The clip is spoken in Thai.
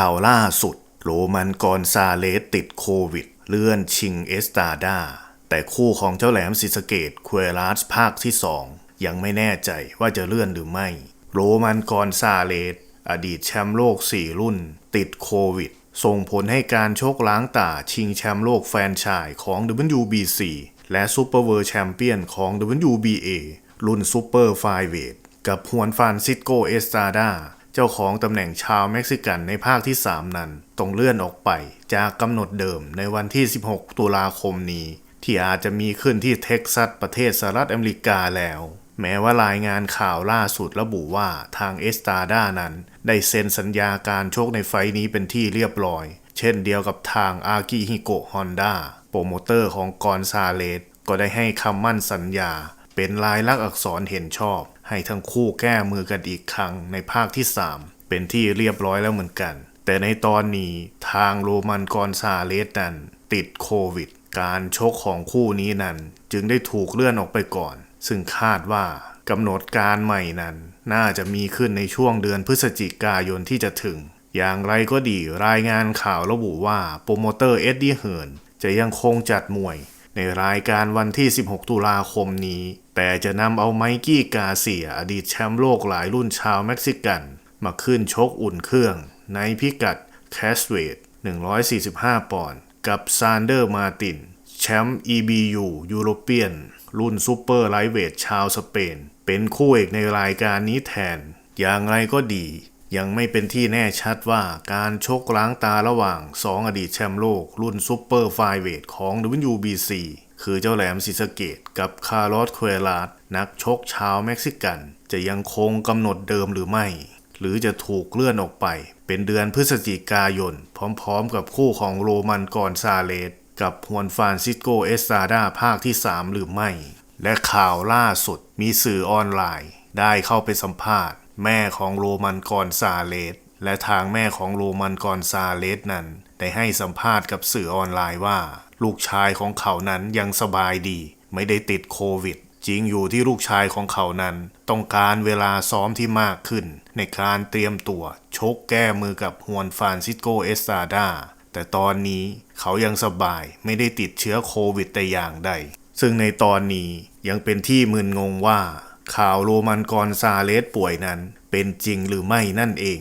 ข่าวล่าสุด โรมันกอนซาเลสติดโควิด เลื่อนชิงเอสตาดา แต่คู่ของเจ้าแหลมศรีสเกตควรัสภาคที่2ยังไม่แน่ใจว่าจะเลื่อนหรือไม่ โรมันกอนซาเลสอดีตแชมป์โลก 4 รุ่น ติดโควิด ส่งผลให้การโชกล้างตาชิงแชมป์โลกแฟนชายของ WBC และซูเปอร์เวิร์แชมเปี้ยนของ WBA รุ่นซูเปอร์ไฟเวทกับฮวนฟานซิสโกเอสตาดา เจ้าของตำแหน่งชาวเม็กซิกันในภาคที่ 3 นั้นต้องเลื่อนออกไปจากกำหนดเดิมในวันที่ 16 ตุลาคมนี้ ที่อาจจะมีขึ้นที่เท็กซัสประเทศสหรัฐอเมริกาแล้ว แม้ว่ารายงานข่าวล่าสุดระบุว่าทางเอสตาดานั้น ได้เซ็นสัญญาการโชกในไฟท์นี้เป็นที่เรียบร้อย เช่นเดียวกับทางอากิฮิโกะฮอนด้าโปรโมเตอร์ของกอนซาเลสก็ได้ให้คำมั่นสัญญา เป็นลายลักษณ์อักษรเห็นชอบ ให้ทั้งคู่แก้มือกันอีกครั้งในภาคที่ 3 เป็นที่เรียบร้อยแล้วเหมือนกัน แต่ในตอนนี้ทางโรมันกอนซาเลสนั้นติดโควิด การชกของคู่นี้นั้นจึงได้ถูกเลื่อนออกไปก่อน ซึ่งคาดว่ากำหนดการใหม่นั้น น่าจะมีขึ้นในช่วงเดือนพฤศจิกายนที่จะถึง อย่างไรก็ดีรายงานข่าวระบุว่าโปรโมเตอร์เอ็ดดี้เฮิร์นจะยังคงจัดมวยในรายการวันที่ 16 ตุลาคมนี้ แต่จะนำเอาไมกี้กาเซียอดีตแชมป์โลกหลายรุ่นชาวเม็กซิกัน มาขึ้นชกอุ่นเครื่อง ในพิกัดแคสเวท145 ปอนด์กับซานเดอร์มาติน แชมป์ EBU ยูโรเปียน รุ่นซูเปอร์ไลท์เวทชาวสเปน เป็นคู่เอกในรายการนี้แทน อย่างไรก็ดี ยังไม่เป็นที่แน่ชัดว่าการชกล้างตาระหว่าง 2 อดีตแชมป์โลก รุ่นซูเปอร์ไฟเวทของ WBC คือเจ้าแหลมศรีสเกตกับคาร์ลอสเคเราสนักชกชาวเม็กซิกัน จะยังคงกำหนดเดิมหรือไม่ หรือจะถูกเลื่อนออกไป เป็นเดือนพฤศจิกายน พร้อมๆ กับคู่ของโรมันกอนซาเลสกับฮวนฟานซิสโกเอสตาดาภาคที่ 3 หรือไม่ และข่าวล่าสุดมีสื่อออนไลน์ ได้เข้าไปสัมภาษณ์ แม่ของโรมันกอนซาเลสและทางแม่ของโรมันกอนซาเลสนั้น ได้ให้สัมภาษณ์กับสื่อออนไลน์ว่า ลูกชายของเขานั้นยังสบายดี ไม่ได้ติดโควิด จริงอยู่ที่ลูกชายของเขานั้น ต้องการเวลาซ้อมที่มากขึ้น ในการเตรียมตัว ชกแก้มือกับฮวนฟานซิสโกเอสตาดาแต่ตอนนี้เขายังสบายไม่ได้ติดเชื้อโควิดแต่อย่างใด ซึ่งในตอนนี้ยังเป็นที่มึนงงว่า ข่าวโรมันกอนซาเลสป่วยนั้นเป็นจริงหรือไม่นั่นเอง